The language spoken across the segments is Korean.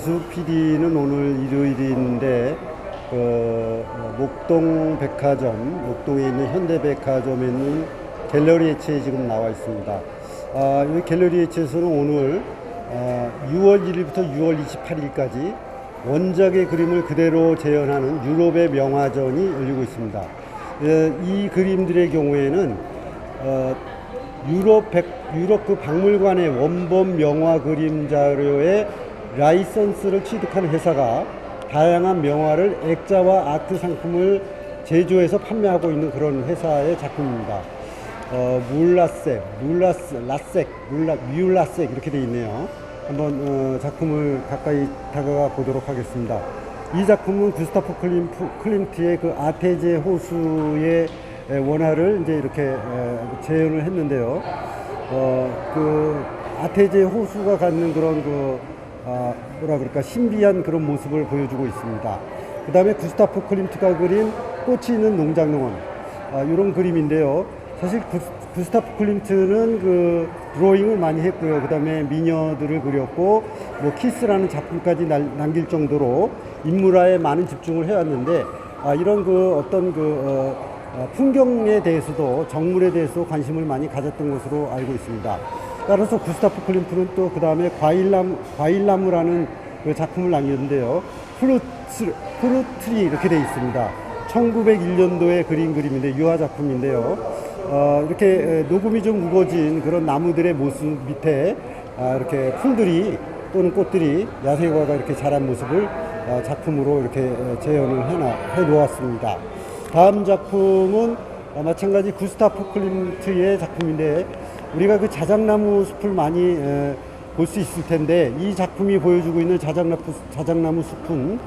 이수 PD는 오늘 일요일인데 그 어, 목동 백화점, 목동에 있는 현대백화점에 있는 갤러리 H에 지금 나와 있습니다. 아, 이 갤러리 H에서는 오늘 아, 6월 1일부터 6월 28일까지 원작의 그림을 그대로 재현하는 유럽의 명화전이 열리고 있습니다. 예, 이 그림들의 경우에는 어, 유럽 백, 유럽 그 박물관의 원본 명화 그림 자료의 라이선스를 취득한 회사가 다양한 명화를 액자와 아트 상품을 제조해서 판매하고 있는 그런 회사의 작품입니다. 어, 물라색, 물라스, 라색, 물라, 뮬라색 이렇게 돼 있네요. 한번 어, 작품을 가까이 다가가 보도록 하겠습니다. 이 작품은 구스타프 클림프, 클림트의 그 아테제 호수의 에, 원화를 이제 이렇게 에, 재현을 했는데요. 어, 그 아테제 호수가 갖는 그런 그 아, 뭐라 그럴까 신비한 그런 모습을 보여주고 있습니다. 그 다음에 구스타프 클림트가 그린 꽃이 있는 농장농원 아, 이런 그림인데요. 사실 구 스, 타프 클림트는 그 드로잉을 많이 했고요. 그 다음에 미녀들을 그렸고 뭐 키스라는 작품까지 날- 남길 정도로 인물화에 많은 집중을 해왔는데 아, 이런 그 어떤 그 어, 어, 풍경에 대해서도 정물에 대해서 관심을 많이 가졌던 것으로 알고 있습니다. 따라서 구스타프 클림트는 또 그 다음에 과일나무, 과일나무라는 그 작품을 남겼는데요. 프루트, 프루트리 이렇게 되어 있습니다. 1901년도에 그린 그림인데 유화 작품인데요. 어, 이렇게 에, 녹음이 좀 우거진 그런 나무들의 모습 밑에 아, 이렇게 풀들이 또는 꽃들이 야생화가 이렇게 자란 모습을 어, 작품으로 이렇게 에, 재현을 해놔, 해 놓았습니다. 다음 작품은 어, 마찬가지 구스타프 클림트의 작품인데 우리가 그 자작나무 숲을 많이 볼 수 있을 텐데 이 작품이 보여주고 있는 자작나무, 자작나무 숲은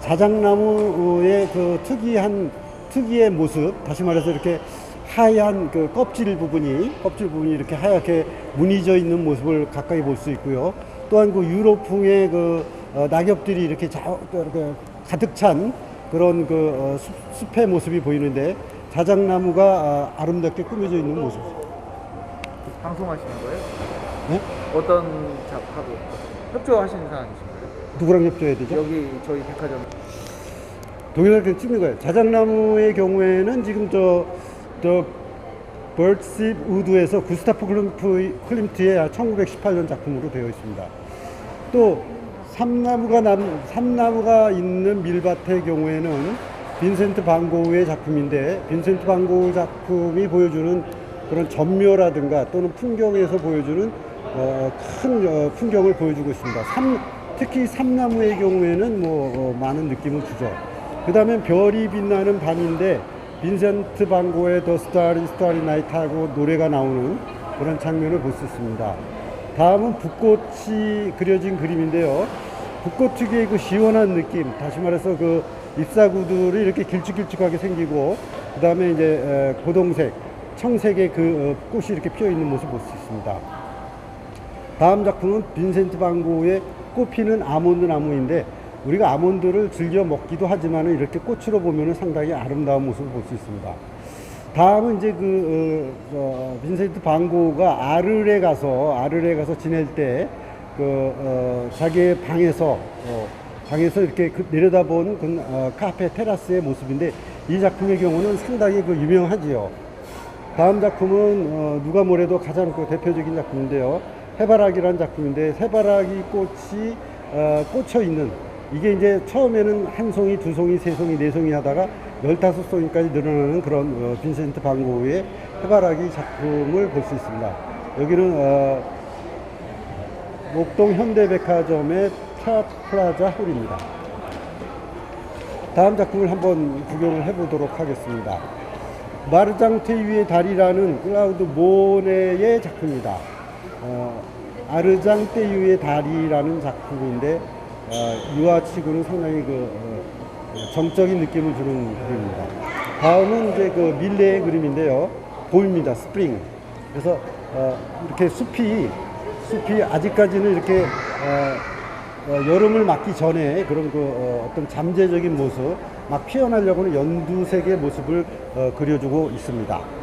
자작나무의 그 특이한 특이의 모습 다시 말해서 이렇게 하얀 그 껍질 부분이 껍질 부분이 이렇게 하얗게 무늬져 있는 모습을 가까이 볼 수 있고요. 또한 그 유로풍의 그 어, 낙엽들이 이렇게 자, 가득 찬 그런 그 어, 숲, 숲의 모습이 보이는데 자작나무가 아, 아름답게 꾸며져 있는 모습. 방송하시는 거예요? 네? 어떤 작하고 협조하시는 사람이신가요? 누구랑 협조해야 되죠? 여기 저희 백화점 동영상을 찍는 거예요. 자작나무의 경우에는 지금 저, 저, 벌집 우드에서 구스타프 클림프, 클림트의 1918년 작품으로 되어 있습니다. 또, 삼나무가 남, 삼나무가 있는 밀밭의 경우에는 빈센트 반고우의 작품인데, 빈센트 반고우 작품이 보여주는 그런 전묘라든가 또는 풍경에서 보여주는 어, 큰 어, 풍경을 보여주고 있습니다. 삼, 특히 삼나무의 경우에는 뭐 어, 많은 느낌을 주죠. 그 다음에 별이 빛나는 밤인데 빈센트 반고의 더 스타리 스타리 나이트 하고 노래가 나오는 그런 장면을 볼 수 있습니다. 다음은 붓꽃이 그려진 그림인데요. 붓꽃 특유의 그 시원한 느낌, 다시 말해서 그 잎사구들이 이렇게 길쭉길쭉하게 생기고, 그 다음에 이제 에, 고동색, 청색의 그 어, 꽃이 이렇게 피어 있는 모습 볼 수 있습니다. 다음 작품은 빈센트 반고의 꽃피는 아몬드 나무인데 우리가 아몬드를 즐겨 먹기도 하지만 이렇게 꽃으로 보면 상당히 아름다운 모습을 볼 수 있습니다. 다음은 이제 그 어, 어, 빈센트 반고가 아르레 가서 아르레 가서 지낼 때그 어, 자기의 방에서 어, 방에서 이렇게 그 내려다본 그 어, 카페 테라스의 모습인데 이 작품의 경우는 상당히 그 유명하지요. 다음 작품은 어, 누가 뭐래도 가장 그 대표적인 작품인데요. 해바라기라는 작품인데 해바라기 꽃이 어, 꽂혀 있는 이게 이제 처음에는 한 송이, 두 송이, 세 송이, 네 송이 하다가 열다섯 송이까지 늘어나는 그런 어, 빈센트 반고의 해바라기 작품을 볼 수 있습니다. 여기는 어, 목동 현대백화점의 프라자 홀입니다. 다음 작품을 한번 구경을 해보도록 하겠습니다. 마르장테 위의 달이라는 클라우드 모네의 작품입니다. 어, 아르장테 위의 달이라는 작품인데 어, 유아치고는 상당히 그 어, 정적인 느낌을 주는 그림입니다. 다음은 이제 그 밀레의 그림인데요. 봄입니다. 스프링. 그래서 어, 이렇게 숲이 숲이 아직까지는 이렇게 어, 어, 여름을 맞기 전에 그런 그 어, 떤 잠재적인 모습 막 피어나려고 하는 연두색의 모습을 어, 그려주고 있습니다.